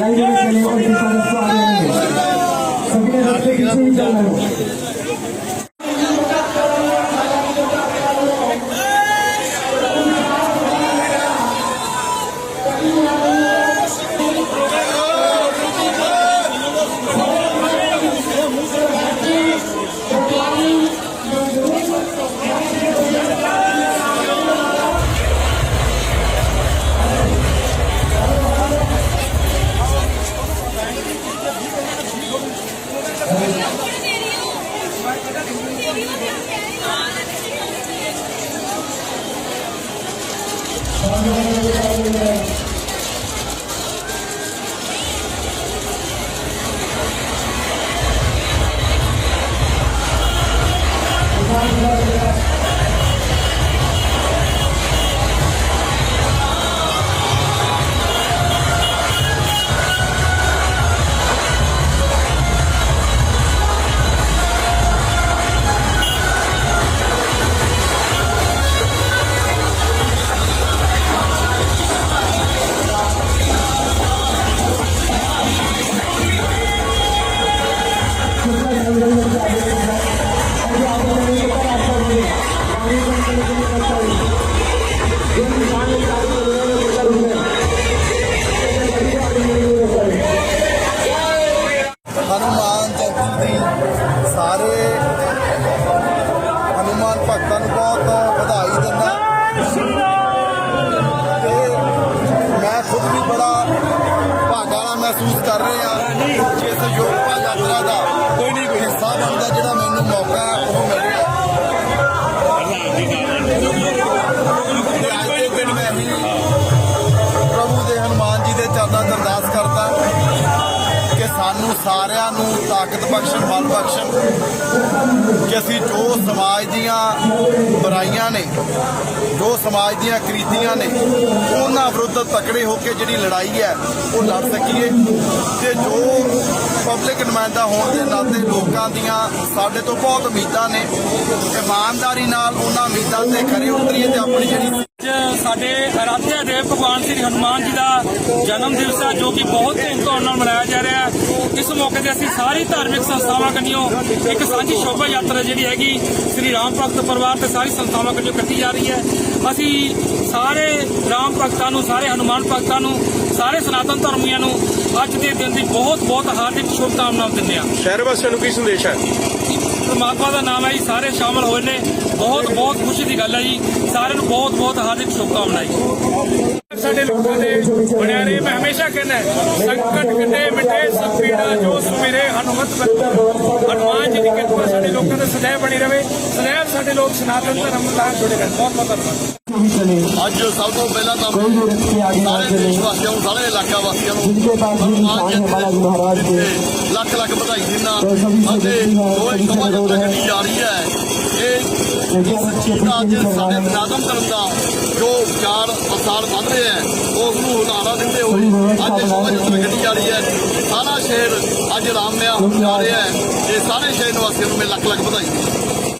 ライブの鐘を置いていただくとありがとうございます。ਹਨੂਮਾਨ ਮਹਿਸੂਸ ਕਰ ਰਹੇ ਆ ਜੇ ਯਾਤਰਾ ਸਾਨੂੰ ਸਾਰਿਆਂ ਨੂੰ ਤਾਕਤ ਬਖਸ਼ਣ, ਬਲ ਬਖਸ਼ਣ ਕਿ ਅਸੀਂ ਜੋ ਸਮਾਜ ਦੀਆਂ ਬੁਰਾਈਆਂ ਨੇ, ਜੋ ਸਮਾਜ ਦੀਆਂ ਕ੍ਰੀਤੀਆਂ ਨੇ, ਉਹਨਾਂ ਵਿਰੁੱਧ ਤਕੜੇ ਹੋ ਕੇ ਜਿਹੜੀ ਲੜਾਈ ਹੈ, ਉਹ ਲੜ ਸਕੀਏ। ਤੇ ਜੋ ਪਬਲਿਕ ਨੁਮਾਇੰਦਾ ਹੋਣ ਦੇ ਨਾਤੇ ਲੋਕਾਂ ਦੀਆਂ ਸਾਡੇ ਤੋਂ ਬਹੁਤ ਉਮੀਦਾਂ ਨੇ, ਇਮਾਨਦਾਰੀ ਨਾਲ ਉਹਨਾਂ ਉਮੀਦਾਂ ਤੇ ਖਰੇ ਉਤਰੀਏ ਤੇ ਆਪਣੀ ਜਿਹੜੀ ਸਾਡੇ ਅਰਾਧਿਆ ਦੇਵ ਭਗਵਾਨ ਸ੍ਰੀ ਹਨੂਮਾਨ ਜੀ ਦਾ ਜਨਮ ਦਿਵਸ ਹੈ ਜੋ ਕਿ ਬਹੁਤ ਧੂਮਧਾਮ ਨਾਲ ਮਨਾਇਆ ਜਾ ਰਿਹਾ ਹੈ। ਇਸ ਮੌਕੇ ਤੇ ਅਸੀਂ ਸਾਰੀ ਧਾਰਮਿਕ ਸੰਸਥਾਵਾਂ ਕੰਨਿਓ ਇੱਕ ਸਾਂਝੀ ਸ਼ੋਭਾ ਯਾਤਰਾ ਜਿਹੜੀ ਹੈਗੀ ਸ੍ਰੀ ਰਾਮ ਭਗਤ ਪਰਿਵਾਰ ਤੇ ਸਾਰੀ ਸੰਸਥਾਵਾਂ ਕੰਨਿਓ ਕੱਢੀ ਜਾ ਰਹੀ ਹੈ। ਅਸੀਂ ਸਾਰੇ ਰਾਮ ਭਗਤਾਂ ਨੂੰ ਸਾਰੇ ਹਨੂਮਾਨ ਭਗਤਾਂ ਨੂੰ ਸਾਰੇ ਸਨਾਤਨ ਧਰਮੀਆਂ ਨੂੰ ਅੱਜ ਦੇ ਦਿਨ ਦੀ ਬਹੁਤ ਬਹੁਤ ਹਾਰਦਿਕ ਸ਼ੁਭਕਾਮਨਾਵਾਂ ਦਿੰਦੇ ਹਾਂ। ਸ਼ਹਿਰ ਵਾਸੀਆਂ ਨੂੰ ਕੀ ਸੰਦੇਸ਼ ਹੈ? ਪਰਮਾਤਮਾ ਦਾ ਨਾਮ ਹੈ ਜੀ ਸਾਰੇ ਸ਼ਾਮਲ ਹੋਏ ਨੇ। ਬਹੁਤ ਬਹੁਤ ਖੁਸ਼ੀ ਦੀ ਗੱਲ ਹੈ ਜੀ। ਸਾਰਿਆਂ ਨੂੰ ਬਹੁਤ ਬਹੁਤ ਹਾਰਦਿਕ ਸ਼ੁਭਕਾਮਨਾ ਜੀ। ਸਾਡੇ ਲੋਕਾਂ ਦੇ ਬਣਿਆ ਰਹੇ ਮੈਂ ਹਮੇਸ਼ਾ ਕਹਿੰਦਾ ਸੰਕਟ ਕੱਟੇ ਮਿਟੇ ਸਭ ਪੀੜਾ ਜੋ ਸੁਮਿਰੇ ਹਨੁਮਤ ਹਨੂਮਾਨ ਜੀ ਦੀ ਕਿਰਪਾ ਸਾਡੇ ਲੋਕਾਂ ਦਾ ਸदैव ਬਣੀ ਰਹੇ ਸदैव ਸਾਡੇ ਲੋਕ ਸਨਾਤਨ ਧਰਮ ਨਾਲ ਜੁੜੇ ਰਹਿਣ। ਬਹੁਤ ਬਹੁਤ ਧੰਨਵਾਦ। ਅੱਜ ਸਭ ਤੋਂ ਪਹਿਲਾਂ ਤਾਂ ਸਾਰੇ ਦੇਸ਼ ਵਾਸੀਆਂ ਨੂੰ ਸਾਰੇ ਇਲਾਕਾ ਵਾਸੀਆਂ ਨੂੰ ਹਨੂਮਾਨ ਜੀ ਮਹਾਰਾਜ ਦੇ ਲੱਖ ਲੱਖ ਵਧਾਈ ਦਿੰਦਾ। ਅਤੇ ਉਹ ਸਮਾਂ ਜਾ ਰਹੀ ਹੈ। ਅੱਜ ਸਾਡੇ ਮੁਲਾਜ਼ਮ ਕਰਨ ਦਾ ਜੋ ਵਿਚਾਰ ਅਸਾਰ ਵੱਧ ਰਿਹਾ ਹੈ ਉਸ ਨੂੰ ਹੁਲਾਰਾ ਦਿੰਦੇ ਹੋਏ ਅੱਜ ਸ਼ੋਭਾ ਯਾਤਰਾ ਕੱਢੀ ਜਾ ਰਹੀ ਹੈ। ਸਾਰਾ ਸ਼ਹਿਰ ਅੱਜ ਰਾਮਿਆ ਜਾ ਰਿਹਾ ਹੈ। ਇਹ ਸਾਰੇ ਸ਼ਹਿਰ ਨਿਵਾਸੀਆਂ ਨੂੰ ਮੈਂ ਲੱਖ ਲੱਖ ਵਧਾਈ